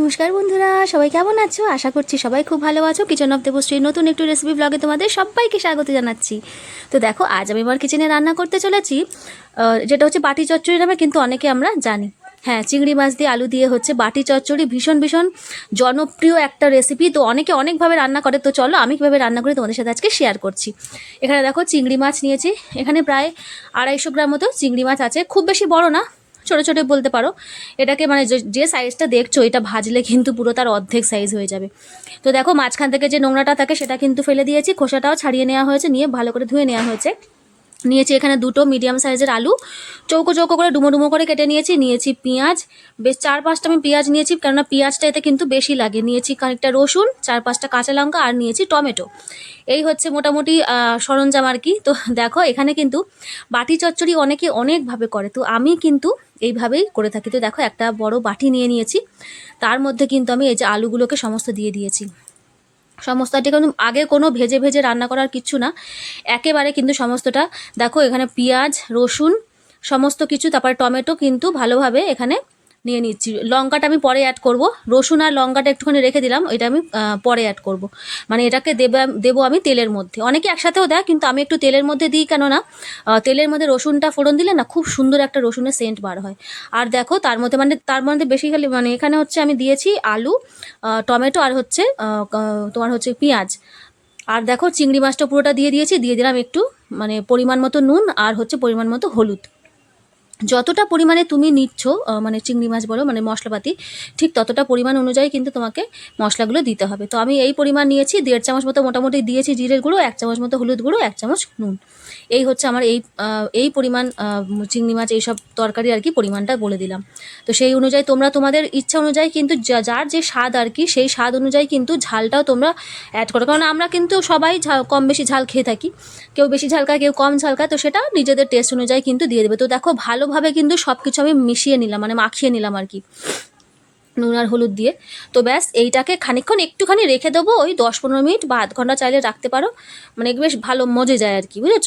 নমস্কার বন্ধুরা, সবাই কেমন আছো? আশা করছি সবাই খুব ভালো আছো। কিচেন অফ দেবশ্রী নতুন একটু রেসিপি ব্লগে তোমাদের সবাইকে স্বাগত জানাচ্ছি। তো দেখো, আজ আমি আমার কিচেনে রান্না করতে চলেছি। যেটা হচ্ছে বাটি চচ্চড়ি নামে, কিন্তু অনেকে আমরা জানি। হ্যাঁ চিংড়ি মাছ দিয়ে আলু দিয়ে হচ্ছে বাটি চচ্চড়ি, ভীষণ ভীষণ জনপ্রিয় একটা রেসিপি তো অনেকে অনেকভাবে রান্না করে, তো চলো আমি কীভাবে রান্না করি তোমাদের সাথে আজকে শেয়ার করছি। এখানে দেখো, চিংড়ি মাছ নিয়েছি। এখানে প্রায় আড়াইশো গ্রাম মতো চিংড়ি মাছ আছে। খুব বেশি বড় না ছোটো ছোটো বলতে পারো। এটাকে মানে যে- সাইজটা দেখছ, এটা ভাজলে কিন্তু পুরো তার অর্ধেক সাইজ হয়ে যাবে। তো দেখো, মাঝখান থেকে যে নোংরাটা থাকে, সেটা কিন্তু ফেলে দিয়েছি। খোসাটাও ছাড়িয়ে নেওয়া হয়েছে, নিয়ে ভালো করে ধুয়ে নেওয়া হয়েছে। নিয়েছি এখানে দুটো মিডিয়াম সাইজের আলু। চৌকো চৌকো করে, ডুমো ডুমো করে কেটে নিয়েছি নিয়েছি পেঁয়াজ। বেশ চার পাঁচটা আমি পেঁয়াজ নিয়েছি, কেননা পেঁয়াজটা এতে কিন্তু বেশি লাগে। নিয়েছি খানিকটা রসুন, চার পাঁচটা কাঁচা লঙ্কা আর নিয়েছি টমেটো। এই হচ্ছে মোটামুটি সরঞ্জাম আর কি। তো দেখো, এখানে কিন্তু বাটি চচ্চড়ি অনেকে অনেকভাবে করে। তো আমি কিন্তু এইভাবেই করে থাকি। তো দেখো, একটা বড় বাটি নিয়ে নিয়েছি। তার মধ্যে কিন্তু আমি এই যে আলুগুলোকে সমস্ত দিয়ে দিয়েছি। সমস্তটা কিন্তু আগে কোনো ভেজে ভেজে রান্না করার কিচ্ছু না। একেবারে কিন্তু সমস্তটা, দেখো এখানে পেঁয়াজ, রসুন, সমস্ত কিছু, তারপরে টমেটো কিন্তু ভালোভাবে এখানে নিয়ে নিচ্ছি। লঙ্কাটা আমি পরে অ্যাড করব। রসুন আর লঙ্কাটা একটুখানি রেখে দিলাম এটা আমি পরে অ্যাড করব। মানে এটাকে দেবে দেবো আমি তেলের মধ্যে। অনেকে একসাথেও দেয়, কিন্তু আমি একটু তেলের মধ্যে দিই কেননা তেলের মধ্যে রসুনটা ফোড়ন দিলে না খুব সুন্দর একটা রসুনের সেন্ট বার হয়। আর দেখো, তার মধ্যে মানে তার মধ্যে বেসিক্যালি মানে এখানে হচ্ছে আমি দিয়েছি আলু টমেটো আর হচ্ছে তোমার হচ্ছে পেঁয়াজ। আর দেখো, চিংড়ি মাছটা পুরোটা দিয়ে দিয়েছি, দিয়ে দিলাম একটু মানে পরিমাণ মতো নুন আর হচ্ছে পরিমাণ মতো হলুদ। যতটা পরিমাণে তুমি নিচ্ছ মানে চিংড়ি মাছ বলো মানে মশলাপাতি, ঠিক ততটা পরিমাণ অনুযায়ী কিন্তু তোমাকে মশলাগুলো দিতে হবে। তো আমি এই পরিমাণ নিয়েছি, দেড় চামচ মতো মোটামুটি দিয়েছি জিরের গুঁড়ো, এক চামচ মতো হলুদ গুঁড়ো, এক চামচ নুন। এই হচ্ছে আমার এই এই পরিমাণ চিংড়ি মাছ, এইসব তরকারি আর কি পরিমাণটা বলে দিলাম। তো সেই অনুযায়ী তোমরা তোমাদের ইচ্ছা অনুযায়ী কিন্তু যার যে স্বাদ আর কি, সেই স্বাদ অনুযায়ী কিন্তু ঝালটাও তোমরা অ্যাড করো। কারণ আমরা কিন্তু সবাই ঝাল, কম বেশি ঝাল খেয়ে থাকি। কেউ বেশি ঝাল খায়, কেউ কম ঝাল খায়, তো সেটা নিজেদের টেস্ট অনুযায়ী কিন্তু দিয়ে দেবে। তো দেখো ভালোভাবে কিন্তু সব কিছু আমি মিশিয়ে নিলাম মানে মাখিয়ে নিলাম আর কি। নুন আর হলুদ দিয়ে। তো ব্যাস, এইটাকে খানিকক্ষণ একটুখানি রেখে দেবো, ওই দশ পনেরো মিনিট বা আধ ঘণ্টা চাইলে রাখতে পারো। মানে বেশ ভালো মজে যায় আর কি, বুঝেছ?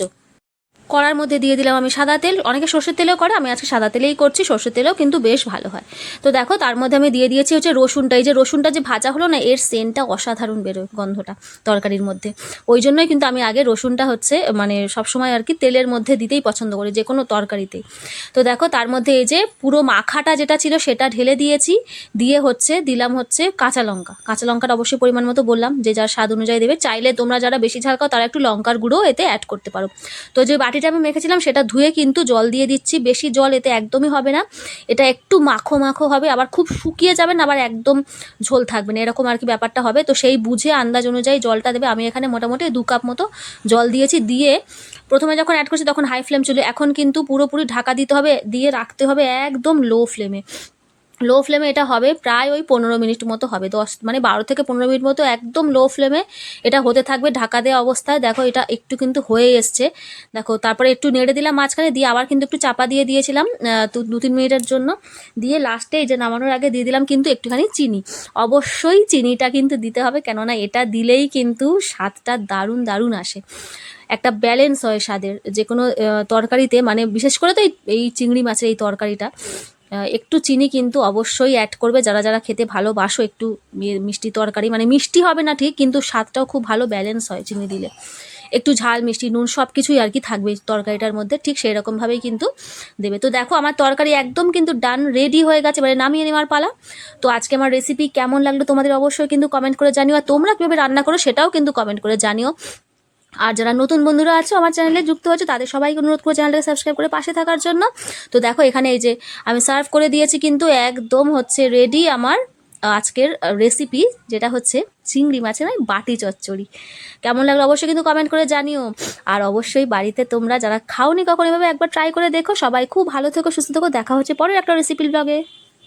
কড়ার মধ্যে দিয়ে দিলাম আমি সাদা তেল। অনেকে সর্ষের তেলেও করে, আমি আজকে সাদা তেলেই করছি, সর্ষের তেলেও কিন্তু বেশ ভালো হয়। তো দেখো, তার মধ্যে আমি দিয়ে দিয়েছি হচ্ছে রসুনটা। এই যে রসুনটা যে ভাজা হলো না, এর সেন্টটা অসাধারণ বেরোয় গন্ধটা তরকারির মধ্যে। ওই জন্যই কিন্তু আমি আগে রসুনটা হচ্ছে মানে সবসময় আর কি তেলের মধ্যে দিতেই পছন্দ করি, যে কোনো তরকারিতেই। তো দেখো, তার মধ্যে এই যে পুরো মাখাটা যেটা ছিল, সেটা ঢেলে দিয়েছি। দিয়ে হচ্ছে, দিলাম হচ্ছে কাঁচা লঙ্কা। কাঁচা লঙ্কাটা অবশ্যই পরিমাণ মতো বললাম, যে যার স্বাদ অনুযায়ী দেবে। চাইলে তোমরা যারা বেশি ঝাল খাও, তারা একটু লঙ্কার গুঁড়ো এতে অ্যাড করতে পারো। তো যে বাটিটা আমি মেখেছিলাম সেটা ধুয়ে কিন্তু জল দিয়ে দিচ্ছি। বেশি জল এতে একদমই হবে না। এটা একটু মাখো মাখো হবে, আবার খুব শুকিয়ে যাবে না, আবার একদম ঝোল থাকবে না। এরকম আর কি ব্যাপারটা হবে। তো সেই বুঝে আন্দাজ অনুযায়ী জলটা দেবে। আমি এখানে মোটামুটি দু কাপ মতো জল দিয়েছি। দিয়ে প্রথমে যখন অ্যাড করছি তখন হাই ফ্লেম ছিল এখন কিন্তু পুরোপুরি ঢাকা দিতে হবে। দিয়ে রাখতে হবে একদম লো ফ্লেমে লো ফ্লেমে এটা হবে প্রায় ওই পনেরো মিনিট মতো হবে। দশ মানে বারো থেকে পনেরো মিনিট মতো একদম লো ফ্লেমে এটা হতে থাকবে ঢাকা দেওয়া অবস্থায়। দেখো এটা একটু কিন্তু হয়ে এসছে। দেখো তারপরে একটু নেড়ে দিলাম মাঝখানে দিয়ে আবার কিন্তু একটু চাপা দিয়ে দিয়েছিলাম আহ, দু তিন মিনিটের জন্য। দিয়ে লাস্টে এই যে নামানোর আগে দিয়ে দিলাম কিন্তু একটুখানি চিনি। অবশ্যই চিনিটা কিন্তু দিতে হবে কেননা এটা দিলেই কিন্তু স্বাদটা দারুণ দারুণ আসে। একটা ব্যালেন্স হয় স্বাদের। যে কোনো তরকারিতে মানে বিশেষ করে তো এই- চিংড়ি মাছের এই তরকারিটা। একটু চিনি কিন্তু অবশ্যই অ্যাড করবে। যারা যারা খেতে ভালোবাসো একটু মিষ্টি তরকারি মানে মিষ্টি হবে না ঠিক, কিন্তু স্বাদটাও খুব ভালো ব্যালেন্স হয় চিনি দিলে। একটু ঝাল, মিষ্টি, নুন সব কিছুই আর কি থাকবে তরকারিটার মধ্যে, ঠিক সেই রকমভাবেই কিন্তু দেবে। তো দেখো, আমার তরকারি একদম কিন্তু ডান রেডি হয়ে গেছে মানে নামিয়ে নেওয়ার পালা। তো আজকে আমার রেসিপি কেমন লাগল তোমাদের অবশ্যই কিন্তু কমেন্ট করে জানিও, আর তোমরা কীভাবে রান্না করো সেটাও কিন্তু কমেন্ট করে জানিও। আর যারা নতুন বন্ধুরা আছো, আমার চ্যানেলে যুক্ত হয়েছে, তাদের সবাইকে অনুরোধ করে চ্যানেলটাকে সাবস্ক্রাইব করে পাশে থাকার জন্য। তো দেখো, এখানে এই যে আমি সার্ভ করে দিয়েছি কিন্তু একদম হচ্ছে রেডি আমার আজকের রেসিপি যেটা হচ্ছে চিংড়ি মাছের ওই বাটি চচ্চড়ি। কেমন লাগল অবশ্যই কিন্তু কমেন্ট করে জানিও। আর অবশ্যই বাড়িতে তোমরা যারা খাওনি, কখনো এভাবে একবার ট্রাই করে দেখো। সবাই খুব ভালো থেকো, সুস্থ থেকো। দেখা হচ্ছে পরের একটা রেসিপি ব্লগে